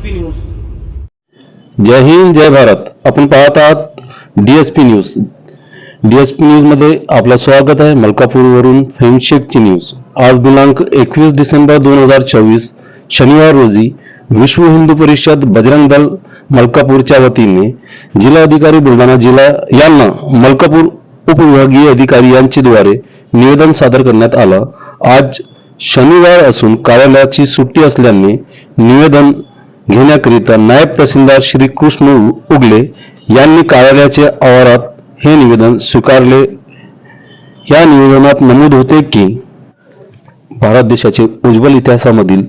DSP news जय हिंद जय भारत. आपण पाहत आहात डीएसपी न्यूज डीएसपी न्यूजमध्ये आपलं स्वागत आहे मलकापूरवरून फेमशेकची न्यूज आज दिनांक एकवीस डिसेंबर दोन हजार चोवीस शनिवार रोजी विश्व हिंदू परिषद बजरंग दल मलकापूरच्या वतीने जिल्हाधिकारी बुलढाणा जिल्हा यांना मलकापूर उपविभागीय अधिकारी यांच्याद्वारे निवेदन सादर करण्यात आलं. आज शनिवार असून कार्यालयाची सुट्टी असल्याने निवेदन घेण्याकरिता नायब तहसीलदार श्री कृष्ण उगले यांनी कार्यालयाच्या आवारात हे निवेदन स्वीकारले. या निवेदनात नमूद होते की भारत देशाचे उज्ज्वल इतिहासामधील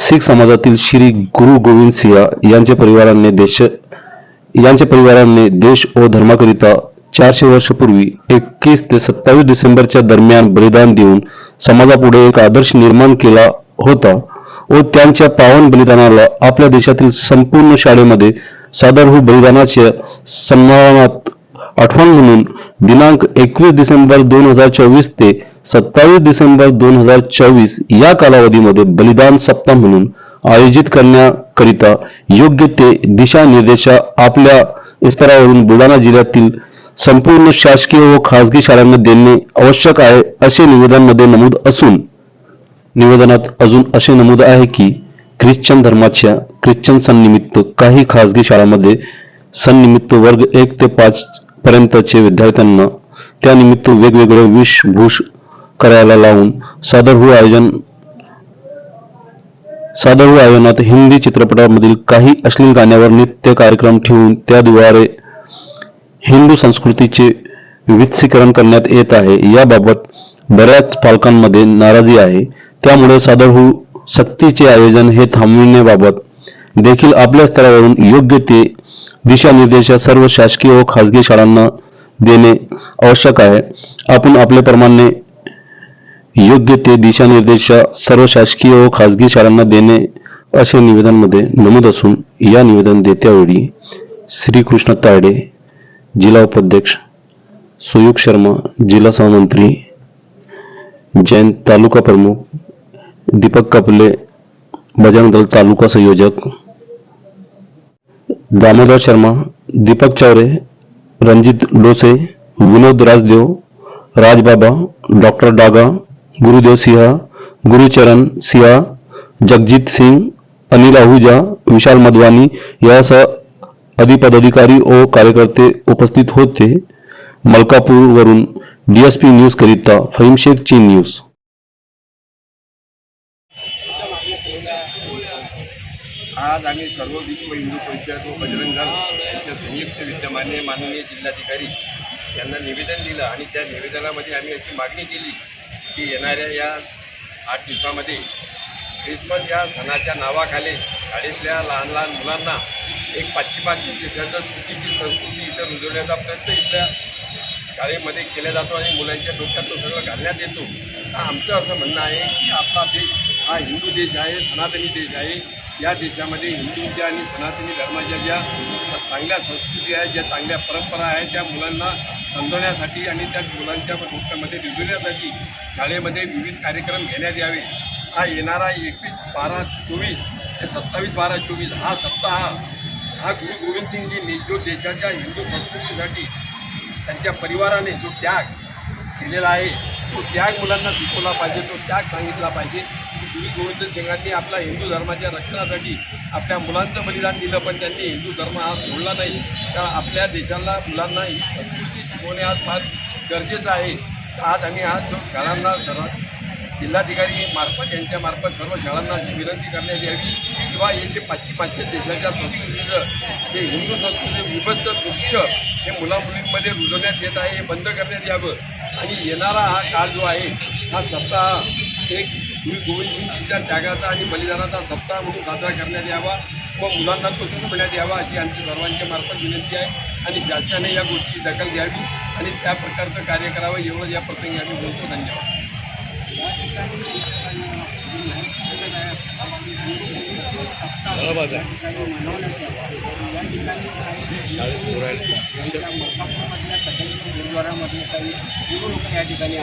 शीख समाजातील श्री गुरु गोविंद सिंह यांच्या परिवाराने देश यांच्या परिवाराने देश व धर्माकरिता चारशे वर्षपूर्वी एकवीस ते सत्तावीस डिसेंबरच्या दरम्यान बलिदान देऊन समाजापुढे एक आदर्श निर्माण केला होता. व त्यांच्या पावन बलिदानाला आपल्या देशातील संपूर्ण शाळेमध्ये सादर होऊ बलिदानाच्या सन्मानात आठवण म्हणून दिनांक एकवीस डिसेंबर दोन हजार चोवीस ते सत्तावीस डिसेंबर दोन हजार चोवीस या कालावधीमध्ये बलिदान सप्ताह म्हणून आयोजित करण्याकरिता योग्य ते दिशानिर्देश आपल्या स्तरावरून बुलढाणा जिल्ह्यातील संपूर्ण शासकीय व खासगी शाळांना देणे आवश्यक आहे असे निवेदनमध्ये नमूद असून निवेदनात अजून असे नमूद आहे की ख्रिश्चन धर्माच्या ख्रिश्चन सणनिमित्त काही खासगी शाळांमध्ये सणनिमित्त वर्ग एक ते पाच पर्यंतचे विद्यार्थ्यांना त्यानिमित्त वेगवेगळे विषभूष करायला लावून सादर होऊ आयोजन सादर आयोजनात हिंदी चित्रपटामधील काही अश्लील गाण्यावर नित्य कार्यक्रम ठेवून त्याद्वारे हिंदू संस्कृतीचे विविधीकरण करण्यात येत आहे. याबाबत बऱ्याच पालकांमध्ये नाराजी आहे. त्यामुळे सादर होऊ सक्तीचे आयोजन हे थांबविण्याबाबत देखील आपल्या स्तरावरून योग्य ते दिशानिर्देश सर्व शासकीय व खासगी शाळांना देणे आवश्यक आहे. आपण आपल्याप्रमाणे योग्य ते दिशानिर्देश सर्व शासकीय व खासगी शाळांना देणे असे निवेदनमध्ये नमूद असून या निवेदन देत्यावेळी श्रीकृष्ण तायडे जिल्हा उपाध्यक्ष सुयुग शर्मा जिल्हा सहमंत्री जैन तालुका प्रमुख दीपक कपले, बजरंग दल तालुका संयोजक, दामोदर शर्मा, दीपक चौरे रणजित डोसे, विनोद राजदेव राजबाबा डॉक्टर डागा, गुरुदेव सिंह, गुरुचरण सिंह, जगजीत सिंह, अनिल आहूजा, विशाल मधवानी यासह अधिक पदाधिकारी व कार्यकर्ते उपस्थित होते, मलकापूर वरून डीएसपी न्यूज़ करिता फहीम शेख चीन न्यूज़। आज आम्ही सर्व विश्व हिंदू परिषद व बजरंग दल यांच्या संयुक्त विद्यमाने माननीय जिल्हाधिकारी यांना निवेदन दिलं आणि त्या निवेदनामध्ये आम्ही अशी मागणी केली की येणाऱ्या या आठ दिवसामध्ये ख्रिसमस या सणाच्या नावाखाली शाळेतल्या लहान लहान मुलांना एक पाश्चिमात्य देशाचं चुकीची संस्कृती इथं रुजवण्याचा प्रयत्न इथल्या शाळेमध्ये केला जातो आणि मुलांच्या डोक्यात तो सगळं घालण्यात येतो. आमचं असं म्हणणं आहे की आपला देश हा हिंदू देश आहे सनातनी देश आहे. या देशामध्ये हिंदूंच्या आणि सनातनी धर्माच्या ज्या चांगल्या संस्कृती आहेत ज्या चांगल्या परंपरा आहेत त्या मुलांना समजवण्यासाठी आणि त्या मुलांच्या डोक्यामध्ये रुजवण्यासाठी शाळेमध्ये विविध कार्यक्रम घेण्यात यावे. हा येणारा एकवीस बारा चोवीस ते सत्तावीस बारा चोवीस हा सप्ताह हा गुरु गोविंद सिंगजींनी जो देशाच्या हिंदू संस्कृतीसाठी त्यांच्या परिवाराने जो त्याग केलेला आहे तो त्याग मुलांना शिकवला पाहिजे तो त्याग सांगितला पाहिजे. गुरु गोविंद सिंगांनी आपला हिंदू धर्माच्या रक्षणासाठी आपल्या मुलांचं बलिदान दिलं पण त्यांनी हिंदू धर्म हा सोडला नाही. तर आपल्या देशाला मुलांना ही संस्कृती शिकवणे आज फार गरजेचं आहे? आज आम्ही आज शाळांना सर्व जिल्हाधिकारी मार्फत यांच्यामार्फत सर्व शाळांना अशी विनंती करण्यात यावी किंवा हे जे पाचशे पाचशे देशाच्या संस्कृतीचं जे हिंदू संस्कृती विभक्त दृश्य हे मुलामुलींमध्ये रुजवण्यात येत आहे हे बंद करण्यात यावं. आणि येणारा हा काळ जो आहे हा सप्ताह एक गुरु गोविंद सिंगजींच्या त्यागाचा आणि बलिदानाचा सप्ताह म्हणून साजरा करण्यात यावा. व मुलांना तो शिकवण्यात यावा अशी आमची सर्वांच्या मार्फत विनंती आहे. आणि शासनाने या गोष्टीची दखल घ्यावी आणि त्या प्रकारचं कार्य करावं एवढं या प्रसंगी आम्ही बोलतो. धन्यवाद. काही लोक या ठिकाणी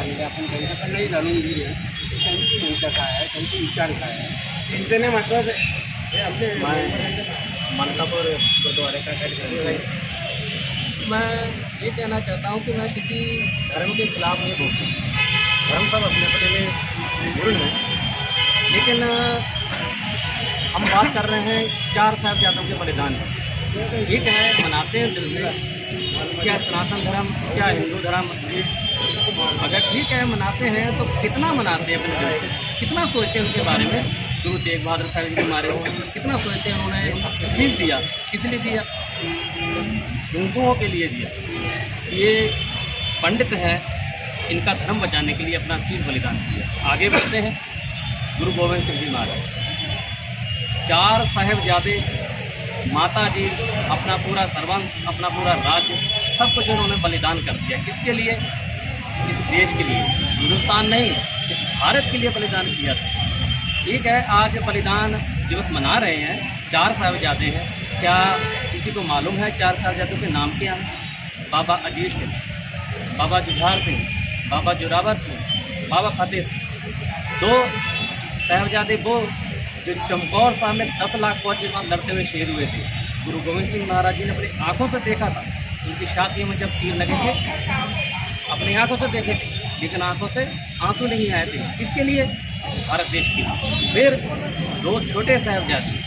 भूमिका काय आहे त्यांचे विचार काय आहे शिवसेने मात्र गुरुद्वारे का मैं ये कहना चाहता हूँ। कि मैं किसी धर्म के खिलाफ नहीं बोलता धर्म सब अपने अपने में गुरु हैं लेकिन हम बात कर रहे हैं चार साहब यादव के बलिदान की ठीक है, मनाते हैं दिल से। क्या सनातन धर्म, क्या हिंदू धर्म? अगर ठीक है, मनाते हैं तो कितना मनाते हैं अपने दिल से? कितना सोचते हैं उनके बारे में? गुरु तेग बहादुर साहब जी के बारे में। कितना सोचते हैं उन्होंने शीश दिया? किस लिए दिया? हिंदुओं के लिए दिया। ये पंडित है, इनका धर्म बचाने के लिए अपना शीश बलिदान किया आगे बढ़ते हैं। गुरु गोविंद सिंह जी महाराज। चार साहेबजादे माता जी, अपना पूरा सर्वंश, अपना पूरा राज्य, सब कुछ उन्होंने बलिदान कर दिया। किसके लिए? इस देश के लिए। हिंदुस्तान नहीं, इस भारत के लिए बलिदान किया था। ठीक है, आज बलिदान दिवस मना रहे हैं। चार साहबजादे हैं। क्या किसी को मालूम है चार साहबजादों के नाम क्या हैं? बाबा अजीत सिंह, बाबा जुझार सिंह, बाबा जोरावर सिंह, बाबा फतेह सिंह। दो साहबजादे वो जो चमकौर साहब में दस लाख फौज के साथ लड़ते हुए शहीद हुए थे। गुरु गोविंद सिंह महाराज जी ने अपनी आँखों से देखा था। उनकी छाती में जब तीर लगे थे, अपनी आँखों से देखे थे, लेकिन आँखों से आँसू नहीं आए थे। इसके लिए भारत देश की फिर दो छोटे साहबजादे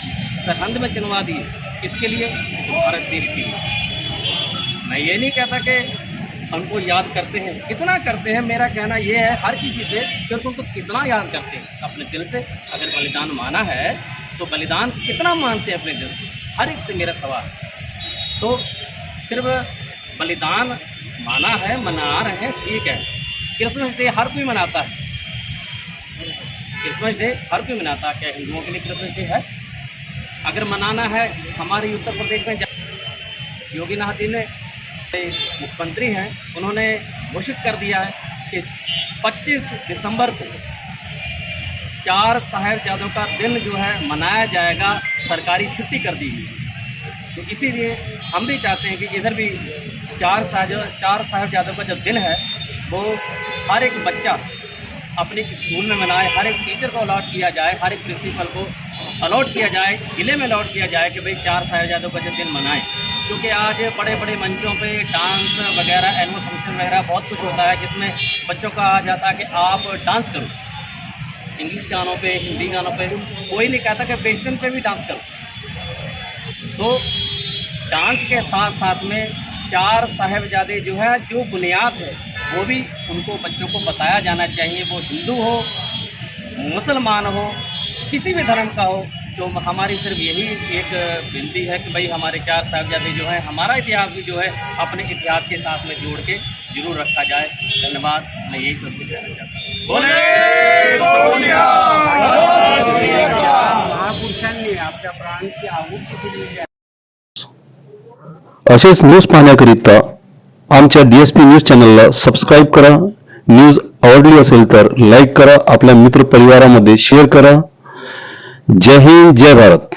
सरहंद में चुनवा दिए। इसके लिए भारत देश के मैं ये नहीं कहता कि उनको याद करते हैं। कितना करते हैं, मेरा कहना ये है हर किसी से कि उनको कितना याद करते हैं। अपने दिल से अगर बलिदान माना है तो बलिदान कितना मानते हैं अपने दिल से? हर एक से मेरा सवाल। तो सिर्फ़ बलिदान माना है, मना रहे हैं, ठीक है। क्रिसमस डे हर कोई मनाता है। क्रिसमस डे हर कोई मनाता है। क्या हिंदुओं के लिए क्रिसमस डे है? अगर मनाना है, हमारे उत्तर प्रदेश में योगी नाथ जी ने मुख्यमंत्री हैं, उन्होंने घोषित कर दिया है कि 25 दिसंबर को चार साहेबजादों का दिन जो है मनाया जाएगा, सरकारी छुट्टी कर दी गई। तो इसीलिए हम भी चाहते हैं कि इधर भी चार साहब चार साहेबजादों का जो दिन है, वो हर एक बच्चा अपने स्कूल में मनाए, हर एक टीचर को अलॉट किया जाए, हर एक प्रिंसिपल को अलॉट किया जाए, ज़िले में अलॉट किया जाए कि भाई चार साहेबजादों का जो दिन मनाएँ क्योंकि आज बड़े बड़े मंचों पे डांस वगैरह एनुअल फ़ंक्शन वगैरह बहुत कुछ होता है, जिसमें बच्चों का आ जाता है कि आप डांस करो। इंग्लिश गानों पे, हिंदी गानों पे, कोई नहीं कहता कि वेस्टर्न पे भी डांस करो। तो डांस के साथ साथ में चार साहेबजादे जो है, जो बुनियाद है, वो भी उनको बच्चों को बताया जाना चाहिए। वो हिंदू हो, मुसलमान हो, किसी भी धर्म का हो तो हमारी सिर्फ़ यही एक विनती है कि भाई हमारे चार साहबजादे जो हैं, हमारा इतिहास भी जो है, अपने इतिहास के साथ में जोड़ के ज़रूर रखा जाए। धन्यवाद। मैं यही सबसे कहना चाहता हूँ। असेच न्यूज़ पाहण्याकरिता आमच्या डीएसपी न्यूज़ चॅनलला सबस्क्राईब करा. न्यूज़ आवडली असेल तर लाईक करा. आपल्या मित्र परिवारामध्ये शेअर करा. जय हिंद जय भारत।